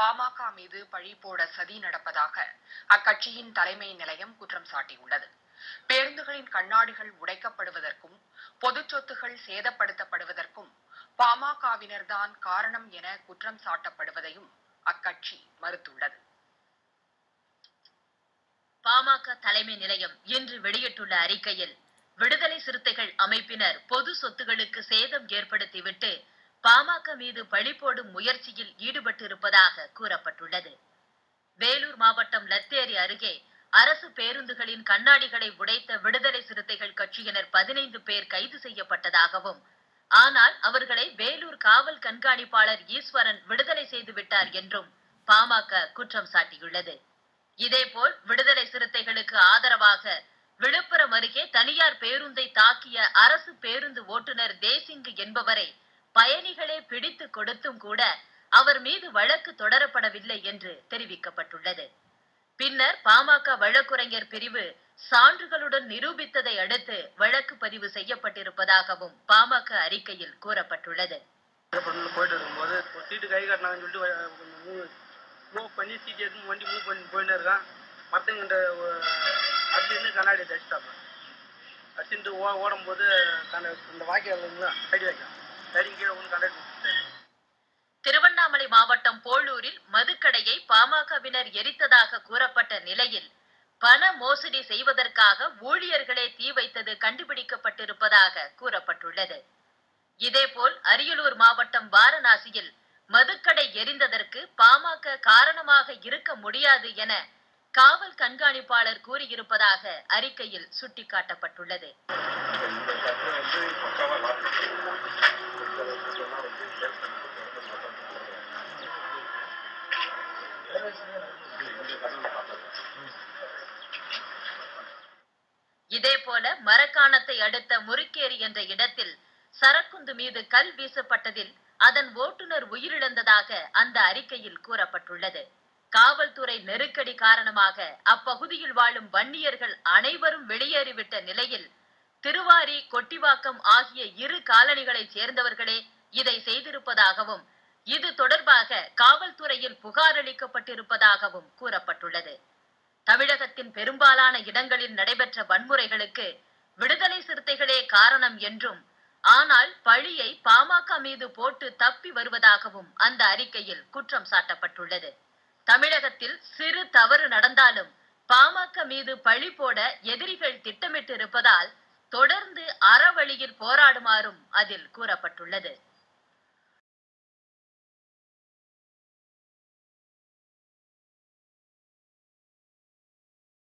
பாமக மீது பழி போட சதி நடப்பதாக அக்கட்சியின் தலைமை நிலையம் குற்றம் சாட்டியுள்ளது. பேருந்துகளின் கண்ணாடிகள் உடைக்கப்படுவதற்கும் பொது சொத்துகள் சேதப்படுத்தப்படுவதற்கும் பாமகவினர்தான் காரணம் என குற்றம் சாட்டப்படுவதையும் அக்கட்சி மறுத்துள்ளது. பாமக தலைமை நிலையம் இன்று வெளியிட்டுள்ள அறிக்கையில் விடுதலை சிறுத்தைகள் அமைப்பினர் பொது சொத்துகளுக்கு சேதம் ஏற்படுத்திவிட்டு பாமக மீது பழி போடும் முயற்சியில் ஈடுபட்டிருப்பதாக கூறப்பட்டுள்ளது. வேலூர் மாவட்டம் லத்தேரி அருகே அரசு பேருந்துகளின் கண்ணாடிகளை உடைத்த விடுதலை சிறுத்தைகள் கட்சியினர் பதினைந்து பேர் கைது செய்யப்பட்டதாகவும் ஆனால் அவர்களை வேலூர் காவல் கண்காணிப்பாளர் ஈஸ்வரன் விடுதலை செய்து விட்டார் என்றும் பாமக குற்றம் சாட்டியுள்ளது. இதேபோல் விடுதலை சிறுத்தைகளுக்கு ஆதரவாக விழுப்புரம் அருகே தனியார் பேருந்தை தாக்கிய அரசு பேருந்து ஓட்டுநர் தேசிங்கு என்பவரை பயணிகளே பிடித்து கொடுத்தும் கூட அவர் மீது வழக்கு தொடரப்படவில்லை என்று தெரிவிக்கப்பட்டுள்ளது. பின்னர் பாமக வழக்குரைஞர் பிரிவு சான்றுகளுடன் நிரூபித்ததை அடுத்து வழக்கு பதிவு செய்யப்பட்டிருப்பதாகவும் பாமக அறிக்கையில் கூறப்பட்டுள்ளது. போயிட்டு இருக்கும்போது சீட்டு கை காட்டினாங்கன்னு சொல்லிட்டு மூவ் பண்ணி சீட்டு எடுத்து வண்டி மூவ் பண்ணி இருக்கான். கண்ணாடி அடிச்சிட்டாப்ப அடிச்சுட்டு ஓ ஓடும்போது கண்ண இந்த திருவண்ணாமலை மாவட்டம் போளூரில் மதுக்கடையை பாமகவினர் எரித்ததாக கூறப்பட்ட நிலையில் பண மோசடி செய்வதற்காக ஊழியர்களே தீ வைத்தது கண்டுபிடிக்கப்பட்டிருப்பதாக கூறப்பட்டுள்ளது. இதேபோல் அரியலூர் மாவட்டம் வாரணாசியில் மதுக்கடை எரிந்ததற்கு பாமக காரணமாக இருக்க முடியாது என காவல் கண்காணிப்பாளர் கூறியிருப்பதாக அறிக்கையில் சுட்டிக்காட்டப்பட்டுள்ளது. இதேபோல மரக்காணத்தை அடுத்த முறுக்கேரி என்ற இடத்தில் சரக்குந்து மீது கல் வீசப்பட்டதில் அதன் ஓட்டுநர் உயிரிழந்ததாக அந்த அறிக்கையில் கூறப்பட்டுள்ளது. காவல்துறை நெருக்கடி காரணமாக அப்பகுதியில் வாழும் வன்னியர்கள் அனைவரும் வெளியேறிவிட்ட நிலையில் திருவாரி கொட்டிவாக்கம் ஆகிய இரு காலனிகளைச் சேர்ந்தவர்களே இதை செய்திருப்பதாகவும் இது தொடர்பாக காவல்துறையில் புகார் அளிக்கப்பட்டிருப்பதாகவும் கூறப்பட்டுள்ளது. தமிழகத்தின் பெரும்பாலான இடங்களில் நடைபெற்ற வன்முறைகளுக்கு விடுதலை சிறுத்தைகளே காரணம் என்றும் ஆனால் பழியை பாமக மீது போட்டு தப்பி வருவதாகவும் அந்த அறிக்கையில் குற்றம் சாட்டப்பட்டுள்ளது. தமிழகத்தில் சிறு தவறு நடந்தாலும் பாமக மீது பழி போட எதிரிகள் திட்டமிட்டு இருப்பதால் தொடர்ந்து அறவழியில் போராடுமாறும் அதில் கூறப்பட்டுள்ளது.